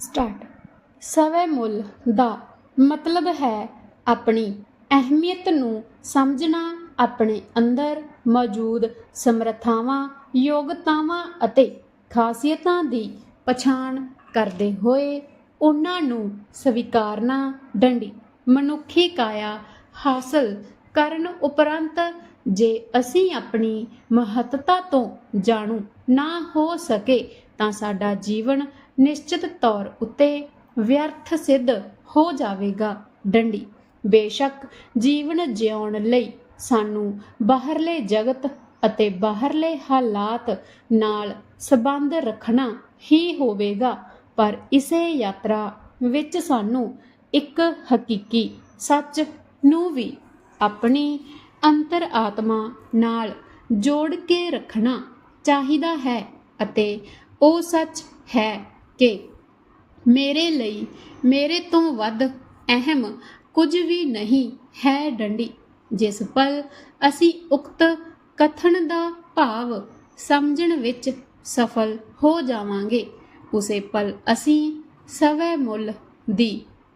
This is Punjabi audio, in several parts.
ਸਟਾਰਟ ਸਵੈ ਮੁੱਲ ਦਾ ਮਤਲਬ ਹੈ ਆਪਣੀ ਅਹਿਮੀਅਤ ਨੂੰ ਸਮਝਣਾ, ਆਪਣੇ ਅੰਦਰ ਮੌਜੂਦ ਸਮਰੱਥਾਵਾਂ, ਯੋਗਤਾਵਾਂ ਅਤੇ ਖਾਸੀਅਤਾਂ ਦੀ ਪਛਾਣ ਕਰਦੇ ਹੋਏ ਉਹਨਾਂ ਨੂੰ ਸਵੀਕਾਰਨਾ, ਡੰਡੀ, ਮਨੁੱਖੀ ਕਾਇਆ ਹਾਸਲ ਕਰਨ ਉਪਰੰਤ ਜੇ ਅਸੀਂ ਆਪਣੀ ਮਹੱਤਤਾ ਤੋਂ ਜਾਣੂ ਨਾ ਹੋ ਸਕੇ ਤਾਂ ਸਾਡਾ ਜੀਵਨ ਨਿਸ਼ਚਿਤ ਤੌਰ ਉੱਤੇ ਵਿਅਰਥ ਸਿੱਧ ਹੋ ਜਾਵੇਗਾ। ਡੰਡੀ, ਬੇਸ਼ੱਕ ਜੀਵਨ ਜਿਉਣ ਲਈ ਸਾਨੂੰ ਬਾਹਰਲੇ ਜਗਤ ਅਤੇ ਬਾਹਰਲੇ ਹਾਲਾਤ ਨਾਲ ਸੰਬੰਧ ਰੱਖਣਾ ਹੀ ਹੋਵੇਗਾ, ਪਰ ਇਸੇ ਯਾਤਰਾ ਵਿੱਚ ਸਾਨੂੰ ਇੱਕ ਹਕੀਕੀ ਸੱਚ ਨੂੰ ਵੀ ਆਪਣੀ ਅੰਤਰ ਆਤਮਾ ਨਾਲ ਜੋੜ ਕੇ ਰੱਖਣਾ ਚਾਹੀਦਾ ਹੈ ਅਤੇ ਉਹ ਸੱਚ ਹੈ ਕਿ ਮੇਰੇ ਲਈ ਮੇਰੇ ਤੋਂ ਵੱਧ ਅਹਿਮ ਕੁਝ ਵੀ ਨਹੀਂ ਹੈ ਡੰਡੀ, ਜਿਸ ਪਲ ਅਸੀਂ ਉਕਤ ਕਥਨ ਦਾ ਭਾਵ ਸਮਝਣ ਵਿੱਚ ਸਫਲ ਹੋ ਜਾਵਾਂਗੇ, ਉਸੇ ਪਲ ਅਸੀਂ ਸਵੈ ਮੁੱਲ ਦੀ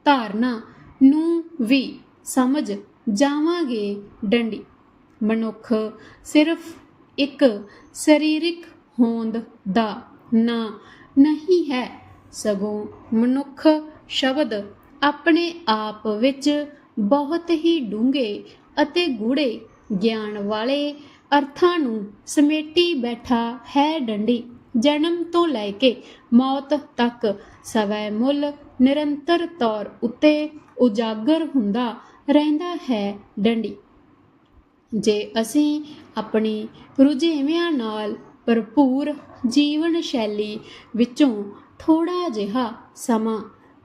ਧਾਰਨਾ ਨੂੰ ਵੀ ਸਮਝ ਜਾਵਾਂਗੇ ਡੰਡੀ। ਮਨੁੱਖ ਸਿਰਫ ਇੱਕ ਸਰੀਰਿਕ ਹੋਂਦ ਦਾ ਨਾ ਨਹੀਂ ਹੈ। ਸਗੋਂ ਮਨੁੱਖ ਸ਼ਬਦ ਆਪਣੇ ਆਪ ਵਿੱਚ ਬਹੁਤ ਹੀ ਡੂੰਘੇ ਅਤੇ ਗੂੜੇ ਗਿਆਨ ਵਾਲੇ ਅਰਥਾਂ ਨੂੰ ਸਮੇਟੀ ਬੈਠਾ ਹੈ ਡੰਡੀ। ਜਨਮ ਤੋਂ ਲੈ ਕੇ ਮੌਤ ਤੱਕ ਸਵੈ ਮੁੱਲ ਨਿਰੰਤਰ ਤੌਰ ਉੱਤੇ ਉਜਾਗਰ ਹੁੰਦਾ ਰਹਿੰਦਾ ਹੈ ਡੰਡੀ। ਜੇ ਅਸੀਂ ਆਪਣੀ ਰੁਝੇਵਿਆਂ ਨਾਲ ਭਰਪੂਰ ਜੀਵਨ ਸ਼ੈਲੀ ਵਿੱਚੋਂ ਥੋੜਾ ਜਿਹਾ ਸਮਾਂ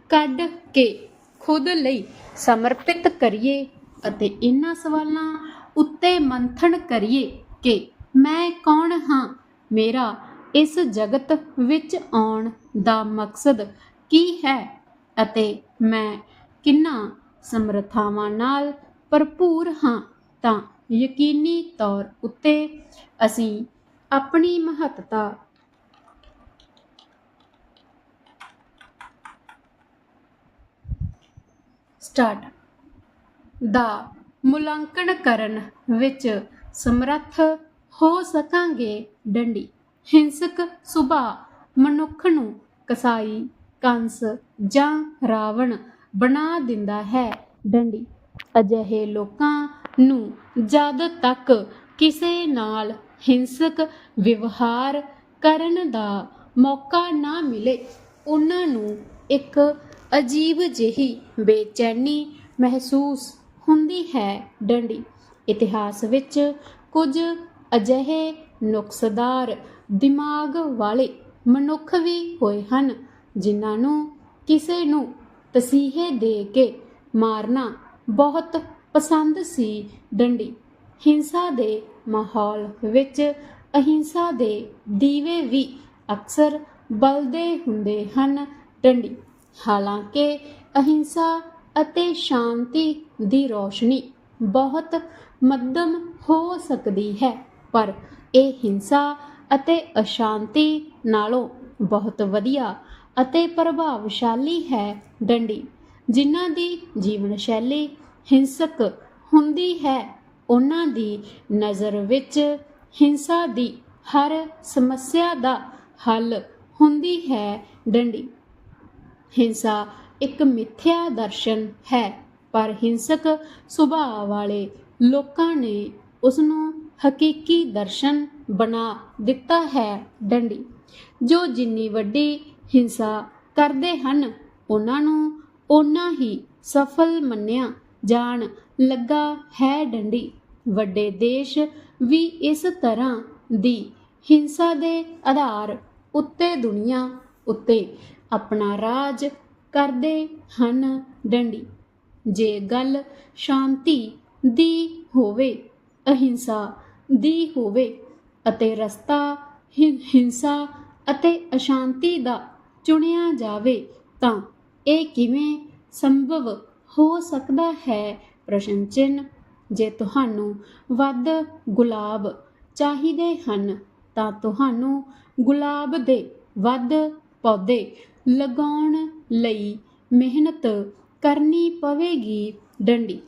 ਕੱਢ ਕੇ ਖੁਦ ਲਈ ਸਮਰਪਿਤ ਕਰੀਏ ਅਤੇ ਇਹਨਾਂ ਸਵਾਲਾਂ ਉੱਤੇ ਮੰਥਨ ਕਰੀਏ ਕਿ ਮੈਂ ਕੌਣ ਹਾਂ? ਮੇਰਾ ਇਸ ਜਗਤ ਵਿੱਚ ਆਉਣ ਦਾ ਮਕਸਦ ਕੀ ਹੈ? ਅਤੇ ਮੈਂ ਕਿੰਨਾ ਸਮਰੱਥਾਵਾਂ ਨਾਲ ਭਰਪੂਰ ਹਾਂ? ਤਾਂ ਯਕੀਨੀ ਤੌਰ ਉੱਤੇ ਅਸੀਂ ਆਪਣੀ ਮਹੱਤਤਾ। ਸਟਾਰਟ। ਦਾ ਮੁਲਾਂਕਣ ਕਰਨ ਵਿੱਚ ਸਮਰੱਥ ਹੋ ਸਕਾਂਗੇ ਡੰਡੀ। ਹਿੰਸਕ ਸੁਭਾਅ ਮਨੁੱਖ ਨੂੰ ਕਸਾਈ, ਕੰਸ ਜਾਂ ਰਾਵਣ ਬਣਾ ਦਿੰਦਾ ਹੈ ਡੰਡੀ। ਅਜਿਹੇ ਲੋਕਾਂ ਨੂੰ ਜਦ ਤੱਕ ਕਿਸੇ ਨਾਲ ਹਿੰਸਕ ਵਿਵਹਾਰ ਕਰਨ ਦਾ ਮੌਕਾ ਨਾ ਮਿਲੇ। ਉਹਨਾਂ ਨੂੰ ਇੱਕ ਅਜੀਬ ਜਿਹੀ ਬੇਚੈਨੀ ਮਹਿਸੂਸ ਹੁੰਦੀ ਹੈ ਡੰਡੀ। ਇਤਿਹਾਸ ਵਿੱਚ ਕੁਝ ਅਜਿਹੇ ਨੁਕਸਦਾਰ ਦਿਮਾਗ ਵਾਲੇ ਮਨੁੱਖ ਵੀ ਹੋਏ ਹਨ, ਜਿਨ੍ਹਾਂ ਨੂੰ ਕਿਸੇ ਨੂੰ ਤਸੀਹੇ ਦੇ ਕੇ ਮਾਰਨਾ ਬਹੁਤ ਪਸੰਦ ਸੀ ਡੰਡੀ। ਹਿੰਸਾ ਦੇ ਮਾਹੌਲ ਵਿੱਚ ਅਹਿੰਸਾ ਦੇ ਦੀਵੇ ਵੀ ਅਕਸਰ ਬਲਦੇ ਹੁੰਦੇ ਹਨ। ਡੰਡੀ, ਹਾਲਾਂਕਿ ਅਹਿੰਸਾ ਅਤੇ ਸ਼ਾਂਤੀ ਦੀ ਰੋਸ਼ਨੀ ਬਹੁਤ ਮੱਧਮ ਹੋ ਸਕਦੀ ਹੈ, ਪਰ ਇਹ ਹਿੰਸਾ ਅਤੇ ਅਸ਼ਾਂਤੀ ਨਾਲੋਂ ਬਹੁਤ ਵਧੀਆ ਅਤੇ ਪ੍ਰਭਾਵਸ਼ਾਲੀ ਹੈ। ਡੰਡੀ, ਜਿਨ੍ਹਾਂ ਦੀ ਜੀਵਨ ਸ਼ੈਲੀ ਹਿੰਸਕ ਹੁੰਦੀ ਹੈ ਉਹਨਾਂ ਦੀ ਨਜ਼ਰ ਵਿੱਚ ਹਿੰਸਾ ਦੀ ਹਰ ਸਮੱਸਿਆ ਦਾ ਹੱਲ ਹੁੰਦੀ ਹੈ ਡੰਡੀ। ਹਿੰਸਾ ਇੱਕ ਮਿੱਥਿਆ ਦਰਸ਼ਨ ਹੈ, ਪਰ ਹਿੰਸਕ ਸੁਭਾਅ ਵਾਲੇ ਲੋਕਾਂ ਨੇ ਉਸ ਨੂੰ ਹਕੀਕੀ ਦਰਸ਼ਨ ਬਣਾ ਦਿੱਤਾ ਹੈ ਡੰਡੀ। ਜੋ ਜਿੰਨੀ ਵੱਡੀ ਹਿੰਸਾ ਕਰਦੇ ਹਨ, ਉਹਨਾਂ ਨੂੰ ਓਨਾ ਹੀ ਸਫਲ ਮੰਨਿਆ ਜਾਣ ਲੱਗਾ ਹੈ ਡੰਡੀ। ਵੱਡੇ ਦੇਸ਼ ਵੀ ਇਸ ਤਰ੍ਹਾਂ ਦੀ ਹਿੰਸਾ ਦੇ ਆਧਾਰ ਉੱਤੇ ਦੁਨੀਆ ਉੱਤੇ ਆਪਣਾ ਰਾਜ ਕਰਦੇ ਹਨ ਡੰਡੀ। ਜੇ ਗੱਲ ਸ਼ਾਂਤੀ ਦੀ ਹੋਵੇ, ਅਹਿੰਸਾ ਦੀ ਹੋਵੇ ਅਤੇ ਰਸਤਾ ਹਿ- ਹਿੰਸਾ ਅਤੇ ਅਸ਼ਾਂਤੀ ਦਾ ਚੁਣਿਆ ਜਾਵੇ, ਤਾਂ ਇਹ ਕਿਵੇਂ ਸੰਭਵ ਹੋ ਸਕਦਾ ਹੈ? ਪ੍ਰਸ਼ਨ ਚਿੰਨ ਜੇ ਤੁਹਾਨੂੰ ਵੱਧ ਗੁਲਾਬ ਚਾਹੀਦੇ ਹਨ, ਤਾਂ ਤੁਹਾਨੂੰ ਗੁਲਾਬ ਦੇ ਵੱਧ ਪੌਦੇ ਲਗਾਉਣ ਲਈ ਮਿਹਨਤ ਕਰਨੀ ਪਵੇਗੀ। ਡੰਡੀ